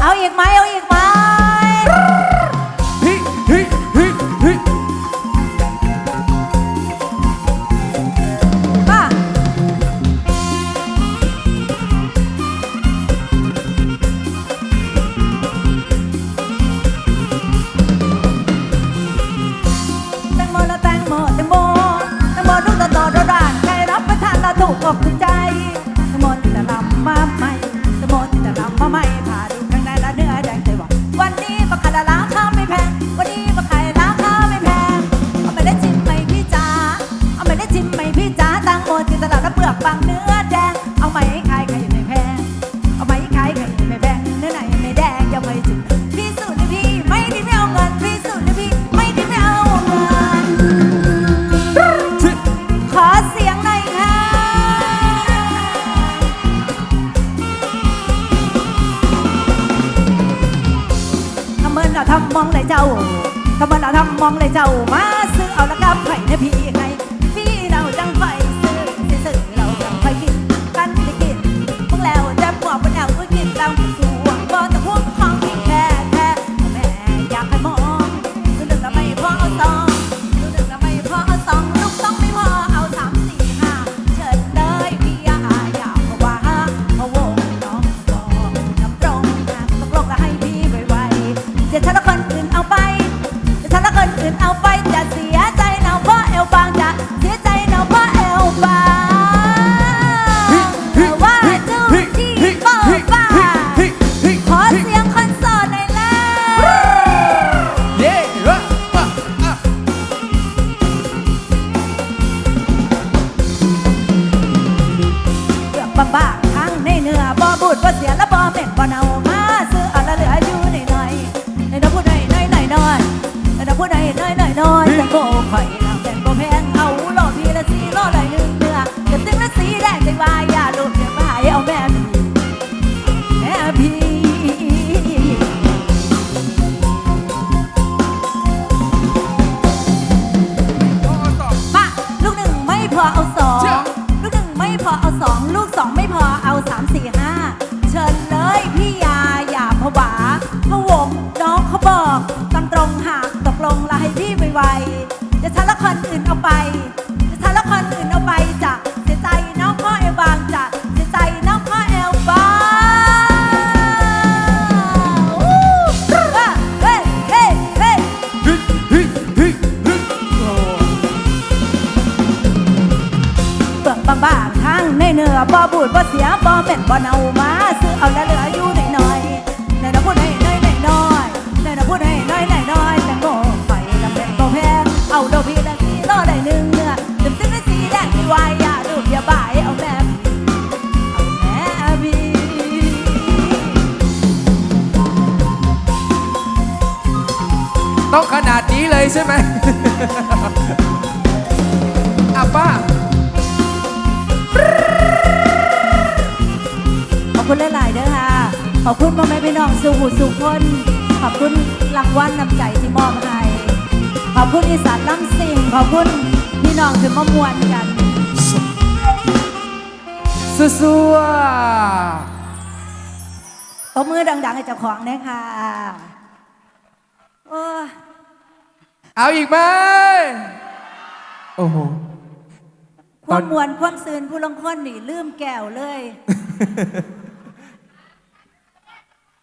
เอาอีกไหมเอาอีกไหมฮิฮิฮิฮิมาแตงโมละแตงโมแตงโมแตงโมลูกโตโตๆด่านใครรับประทานละถูกอกถูกใจ บางเนื้อแดง เอาไหมขายไข่ไม่แพง เอาไหมขายไข่ไม่แพง เนื้อไหนไม่แดงอย่าไปจิมพี่สุดเลยพี่ไม่ดีไม่เอาเงินพี่สุดเลยพี่ไม่ดีไม่เอาเงิน ขอเสียงหน่อยค่ะ ทำเมินเราทำมองเลยเจ้า ทำเมินเราทำมองเลยเจ้า มาซื้อเอาละกับไข่เนี่ยพี่ไงพี่ บางบางๆทั้งในเนื้อบ่บูดบ่เสียและบ่เหม็นบ่เน่ามาซื้อเอาละเหลืออยู่หน่อยหน่อยในน้ำพูดหน่อยหน่อยหน่อยหน่อยในน้ำพูดหน่อยหน่อยหน่อยหน่อยแต่โก้ข่อยนางเป็นบ่แพงเอาโลพีละสีโลหน่อยหนึ่งเนื้อจะตึงละสีแดงใจวายอย่าลูกอย่ามาให้เอาแม่พี่แม่พี่มาลูกหนึ่งไม่พอเอาสองลูกหนึ่งไม่พอเอา บอกตามตรงหากตกลงละให้พี่ไวๆจะฉันละคนอื่นเอาไป จะฉันละคนอื่นเอาไปจะเสียใจน้องพ่อเอวบางจะเสียใจน้องพ่อเอวบางอู้อะเฮ้เฮ้เฮ้ฮิฮิฮิฮิโอ้เปลือกบางๆทางในเนื้อบ่บูดบ่เสียบ่เหม็นบ่เน่ามาซื้อเอาแล้วเหลือ ต้องขนาดนี้เลยใช่ไหมอะป้า ขอบคุณหลายๆเด้อค่ะ ขอบคุณพ่อแม่พี่น้องสู่หูสู่คน ขอบคุณรางวัลนำใจที่มอบให้ ขอบคุณอีสานล้ำสิ่ง ขอบคุณพี่น้องที่มามวนกันซัวตบมือดังๆให้เจ้าของนะค่ะ โอ้ยๆเอาอีกไหมโอ้โห คตอวาน มมวนความซืนผู้ลงคนนี่ลืมแก้วเลย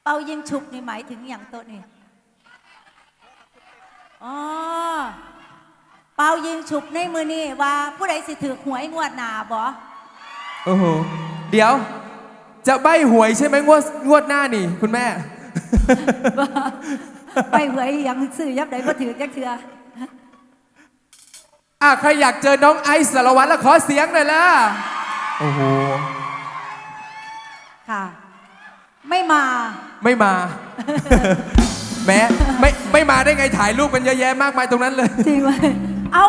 เป่ายิงฉุกนี่หมายถึงอย่างโต๊ะนี่อ๋อเป่ายิงฉุกในมือนี่ว่าผู้ใดสิถือหวยงวดหนาบ่โอ้โห เดี๋ยว จะใบหวยใช่ไหมงวดงวดหน้านี่ คุณแม่ ไปหวยยังซื้อยับใดบ่ถือจักเทืออะใครอยากเจอน้องไอซ์สารวัตรแล้วขอเสียงหน่อยละโอ้โหค่ะ ไม่มา ไม่มา แม้ไม่ไม่มาได้ไงถ่ายรูปกันเยอะแยะมากมายตรงนั้นเลย จริงไหมเอ้า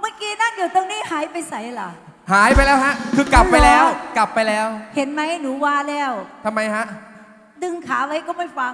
เมื่อกี้นั่งอยู่ตรงนี้หายไปใส่ล่ะ หายไปแล้วฮะ คือกลับไปแล้วเหรอกลับไปแล้วเห็นไหมหนูว่าแล้วทำไมฮะ ดึงขาไว้ก็ไม่ฟัง